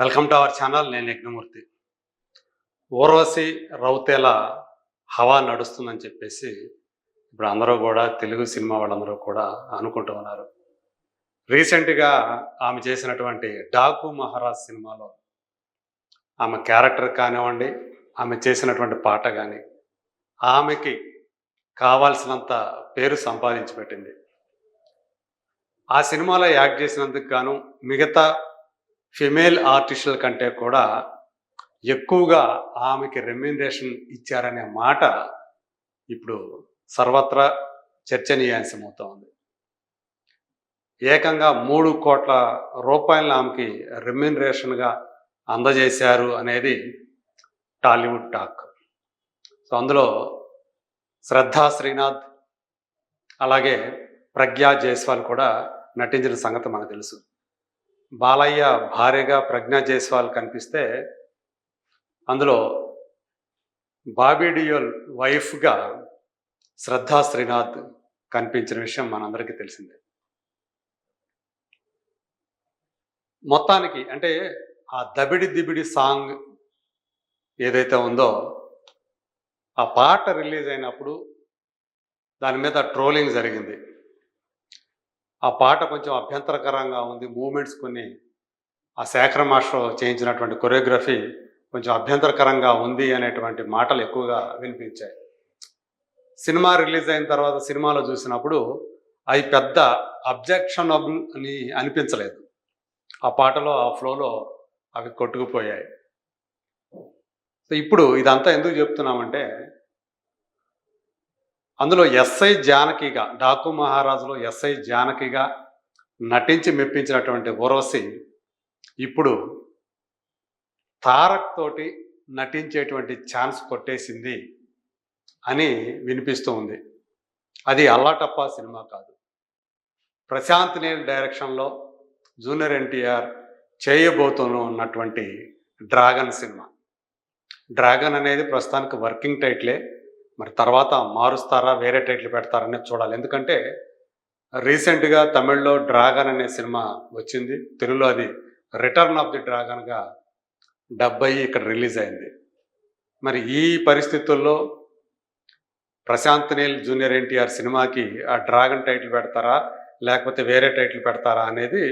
Welcome to our channel నేను యజ్ఞమూర్తి. ఊర్వశి రౌతేల హవా నడుస్తుందని చెప్పేసి ఇప్పుడు అందరూ కూడా తెలుగు సినిమా వాళ్ళందరూ కూడా అనుకుంటూ ఉన్నారు. రీసెంట్గా ఆమె చేసినటువంటి డాకు మహారాజ్ సినిమాలో ఆమె క్యారెక్టర్ కానివ్వండి ఆమె చేసినటువంటి పాట కానీ ఆమెకి కావాల్సినంత పేరు సంపాదించి పెట్టింది. ఆ సినిమాలో యాక్ట్ చేసినందుకు గాను మిగతా ఫిమేల్ ఆర్టిస్టుల కంటే కూడా ఎక్కువగా ఆమెకి రెమ్యూనరేషన్ ఇచ్చారనే మాట ఇప్పుడు సర్వత్రా చర్చనీయాంశమవుతా ఉంది ఏకంగా మూడు కోట్ల రూపాయలను ఆమెకి రెమ్యూనరేషన్గా అందజేశారు అనేది టాలీవుడ్ టాక్ సో అందులో శ్రద్ధా శ్రీనాథ్ అలాగే ప్రజ్ఞా జైస్వాల్ కూడా నటించిన సంగతి మనకు తెలుసు. బాలయ్య భార్యగా ప్రజ్ఞా జైస్వాల్ కనిపిస్తే అందులో బాబీ డియోల్ వైఫ్గా శ్రద్ధా శ్రీనాథ్ కనిపించిన విషయం మనందరికీ తెలిసిందే. మొత్తానికి అంటే ఆ దబిడి దిబిడి సాంగ్ ఏదైతే ఉందో ఆ పాట రిలీజ్ అయినప్పుడు దాని మీద ట్రోలింగ్ జరిగింది. ఆ పాట కొంచెం అభ్యంతరకరంగా ఉంది. మూమెంట్స్ కొన్ని ఆ శేఖర మాస్టర్ చేయించినటువంటి కొరియోగ్రఫీ కొంచెం అభ్యంతరకరంగా ఉంది అనేటువంటి మాటలు ఎక్కువగా వినిపించాయి. సినిమా రిలీజ్ అయిన తర్వాత సినిమాలో చూసినప్పుడు అవి పెద్ద అబ్జెక్షనబుల్ అని అనిపించలేదు. ఆ పాటలో ఆ ఫ్లోలో అవి కొట్టుకుపోయాయి. సో ఇప్పుడు ఇదంతా ఎందుకు చెప్తున్నామంటే అందులో ఎస్ఐ జానకిగా డాకు మహారాజులో ఎస్ఐ జానకిగా నటించి మెప్పించినటువంటి ఊర్వశి ఇప్పుడు తారక్ తోటి నటించేటువంటి ఛాన్స్ కొట్టేసింది అని వినిపిస్తూ ఉంది. అది అల్లాటప్ప సినిమా కాదు. ప్రశాంత్ నీల్ డైరెక్షన్లో జూనియర్ ఎన్టీఆర్ చేయబోతూను ఉన్నటువంటి డ్రాగన్ సినిమా. డ్రాగన్ అనేది ప్రస్తుతానికి వర్కింగ్ టైటిలే. మరి తర్వాత మారుస్తారా వేరే టైటిల్ పెడతారనేది చూడాలి. ఎందుకంటే రీసెంట్గా తమిళ్ళో డ్రాగన్ అనే సినిమా వచ్చింది. తెలుగులో అది రిటర్న్ ఆఫ్ ది డ్రాగన్గా డెబ్బై ఇక్కడ రిలీజ్ అయింది. మరి ఈ పరిస్థితుల్లో ప్రశాంత్ నీల్ జూనియర్ ఎన్టీఆర్ సినిమాకి ఆ డ్రాగన్ టైటిల్ పెడతారా లేకపోతే వేరే టైటిల్ పెడతారా అనేది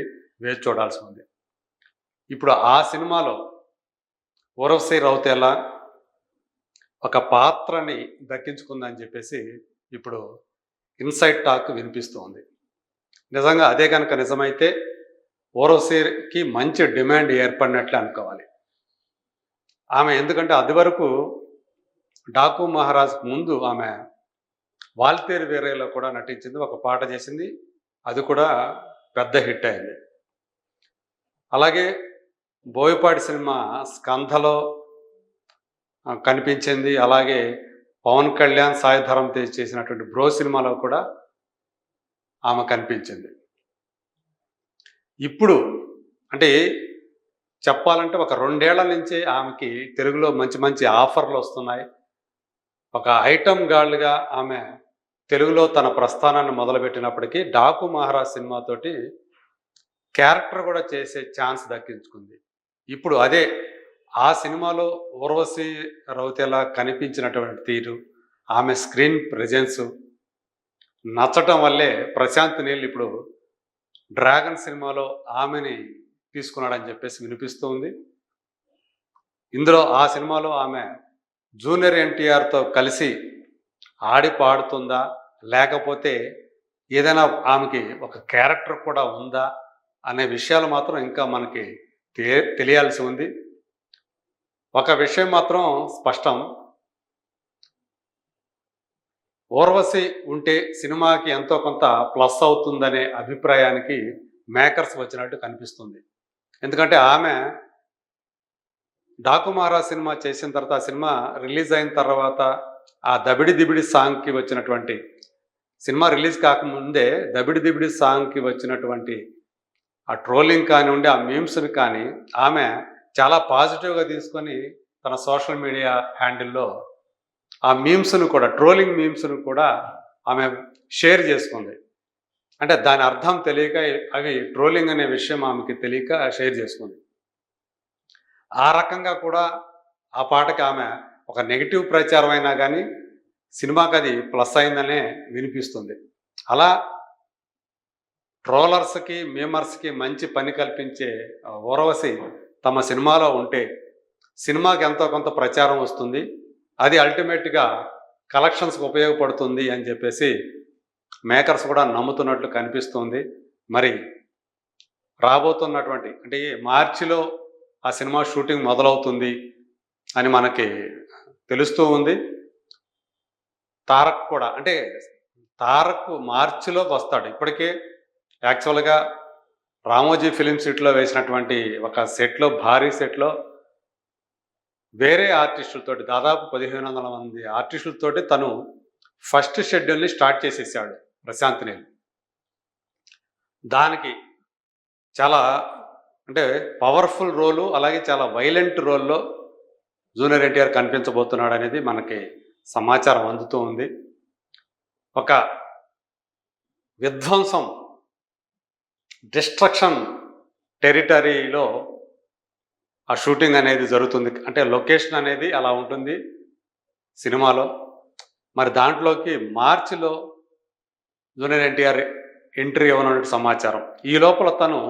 వేచి చూడాల్సి ఉంది. ఇప్పుడు ఆ సినిమాలో ఊరవశి రౌతేలా ఒక పాత్రని దక్కించుకుందని చెప్పేసి ఇప్పుడు ఇన్సైడ్ టాక్ వినిపిస్తోంది. నిజంగా అదే కనుక నిజమైతే ఓరోసీకి మంచి డిమాండ్ ఏర్పడినట్లే అనుకోవాలి. ఆమె ఎందుకంటే అది వరకు డాకు మహారాజ్ ముందు ఆమె వాల్తేరు వేరేలో కూడా నటించింది ఒక పాట చేసింది అది కూడా పెద్ద హిట్ అయింది. అలాగే బోయపాటి సినిమా స్కంధలో కనిపించింది. అలాగే పవన్ కళ్యాణ్ సాయి తేజ్ చేసినటువంటి బ్రో సినిమాలో కూడా ఆమె కనిపించింది. ఇప్పుడు అంటే చెప్పాలంటే ఒక రెండేళ్ళ నుంచే ఆమెకి తెలుగులో మంచి మంచి ఆఫర్లు వస్తున్నాయి. ఒక ఐటమ్ గార్డ్గా ఆమె తెలుగులో తన ప్రస్థానాన్ని మొదలుపెట్టినప్పటికీ డాకు మహారాజ్ సినిమాతోటి క్యారెక్టర్ కూడా చేసే ఛాన్స్ దక్కించుకుంది. ఇప్పుడు అదే ఆ సినిమాలో ఊర్వశి రౌతేలా కనిపించినటువంటి తీరు ఆమె స్క్రీన్ ప్రజెన్స్ నచ్చటం వల్లే ప్రశాంత్ నీళ్ళు ఇప్పుడు డ్రాగన్ సినిమాలో ఆమెని తీసుకున్నాడని చెప్పేసి వినిపిస్తుంది. ఇందులో ఆ సినిమాలో ఆమె జూనియర్ ఎన్టీఆర్తో కలిసి ఆడి పాడుతుందా లేకపోతే ఏదైనా ఆమెకి ఒక క్యారెక్టర్ కూడా ఉందా అనే విషయాలు మాత్రం ఇంకా మనకి తె- తెలియాల్సి ఉంది. ఒక విషయం మాత్రం స్పష్టం. ఊర్వశి ఉంటే సినిమాకి ఎంతో కొంత ప్లస్ అవుతుందనే అభిప్రాయానికి మేకర్స్ వచ్చినట్టు కనిపిస్తుంది. ఎందుకంటే ఆమె డాకుమారా సినిమా చేసిన తర్వాత ఆ సినిమా రిలీజ్ అయిన తర్వాత ఆ దబిడి దిబిడి సాంగ్కి వచ్చినటువంటి సినిమా రిలీజ్ కాకముందే దబిడి దిబిడి సాంగ్కి వచ్చినటువంటి ఆ ట్రోలింగ్ కానివ్వండి ఆ మీమ్స్ని కానీ ఆమె చాలా పాజిటివ్గా తీసుకొని తన సోషల్ మీడియా హ్యాండిల్లో ఆ మీమ్స్ను కూడా ట్రోలింగ్ మీమ్స్ను కూడా ఆమె షేర్ చేసుకుంది. అంటే దాని అర్థం తెలియక అవి ట్రోలింగ్ అనే విషయం ఆమెకి తెలియక షేర్ చేసుకుంది. ఆ రకంగా కూడా ఆ పాటకి ఆమె ఒక నెగిటివ్ ప్రచారం అయినా కానీ సినిమాకి అది ప్లస్ అయిందనే వినిపిస్తుంది. అలా ట్రోలర్స్కి మేమర్స్కి మంచి పని కల్పించే ఆ, తమ సినిమాలో ఉంటే సినిమాకి ఎంతో కొంత ప్రచారం వస్తుంది. అది అల్టిమేట్గా కలెక్షన్స్కి ఉపయోగపడుతుంది అని చెప్పేసి మేకర్స్ కూడా నమ్ముతున్నట్లు కనిపిస్తుంది. మరి రాబోతున్నటువంటి అంటే మార్చిలో ఆ సినిమా షూటింగ్ మొదలవుతుంది అని మనకి తెలుస్తూ ఉంది. తారక్ కూడా అంటే తారక్ మార్చిలోకి వస్తాడు. ఇప్పటికే యాక్చువల్గా రామోజీ ఫిలిం సిటీలో వేసినటువంటి ఒక సెట్లో భారీ సెట్లో వేరే ఆర్టిస్టులతోటి దాదాపు పదిహేను వందల మంది ఆర్టిస్టులతోటి తను ఫస్ట్ షెడ్యూల్ని స్టార్ట్ చేసేసాడు ప్రశాంత్ నీల్. దానికి చాలా అంటే పవర్ఫుల్ రోలు అలాగే చాలా వైలెంట్ రోల్లో జూనియర్ ఎన్టీఆర్ కనిపించబోతున్నాడు అనేది మనకి సమాచారం అందుతూ ఉంది. ఒక విధ్వంసం డిస్ట్రక్షన్ టెరిటరీలో ఆ షూటింగ్ అనేది జరుగుతుంది. అంటే లొకేషన్ అనేది అలా ఉంటుంది సినిమాలో. మరి దాంట్లోకి మార్చిలో జూనియర్ ఎన్టీఆర్ ఎంట్రీ ఇవ్వనున్నట్టు సమాచారం. ఈ లోపల తను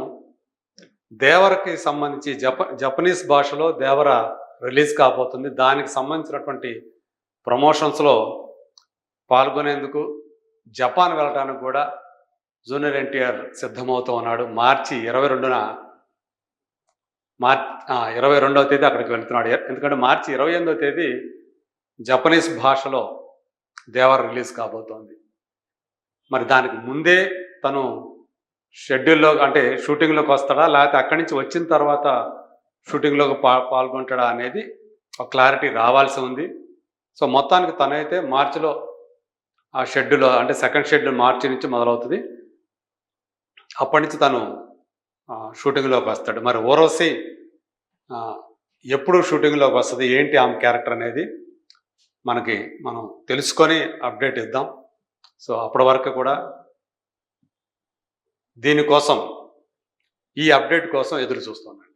దేవరకి సంబంధించి జప జపనీస్ భాషలో దేవర రిలీజ్ కాబోతుంది. దానికి సంబంధించినటువంటి ప్రమోషన్స్లో పాల్గొనేందుకు జపాన్ వెళ్ళటానికి కూడా జూనియర్ ఎన్టీఆర్ సిద్ధమవుతూ ఉన్నాడు మార్చి ఇరవై రెండున మార్ ఇరవై రెండవ తేదీ అక్కడికి వెళ్తున్నాడు. ఎందుకంటే మార్చి ఇరవై ఎనిమిదవ తేదీ జపనీస్ భాషలో దేవర్ రిలీజ్ కాబోతోంది. మరి దానికి ముందే తను షెడ్యూల్లో అంటే షూటింగ్లోకి వస్తాడా? లేకపోతే అక్కడి నుంచి వచ్చిన తర్వాత షూటింగ్లోకి పా పాల్గొంటాడా అనేది ఒక క్లారిటీ రావాల్సి ఉంది. సో మొత్తానికి తనైతే మార్చిలో ఆ షెడ్యూల్ అంటే సెకండ్ షెడ్యూల్ మార్చి నుంచి మొదలవుతుంది. అప్పటి నుంచి తను షూటింగ్లోకి వస్తాడు. మరి ఓరోసి ఎప్పుడు షూటింగ్లోకి వస్తుంది ఏంటి ఆమె క్యారెక్టర్ అనేది మనకి మనం తెలుసుకొని అప్డేట్ ఇద్దాం. సో అప్పటి వరకు కూడా దీనికోసం ఈ అప్డేట్ కోసం ఎదురు చూస్తున్నాను.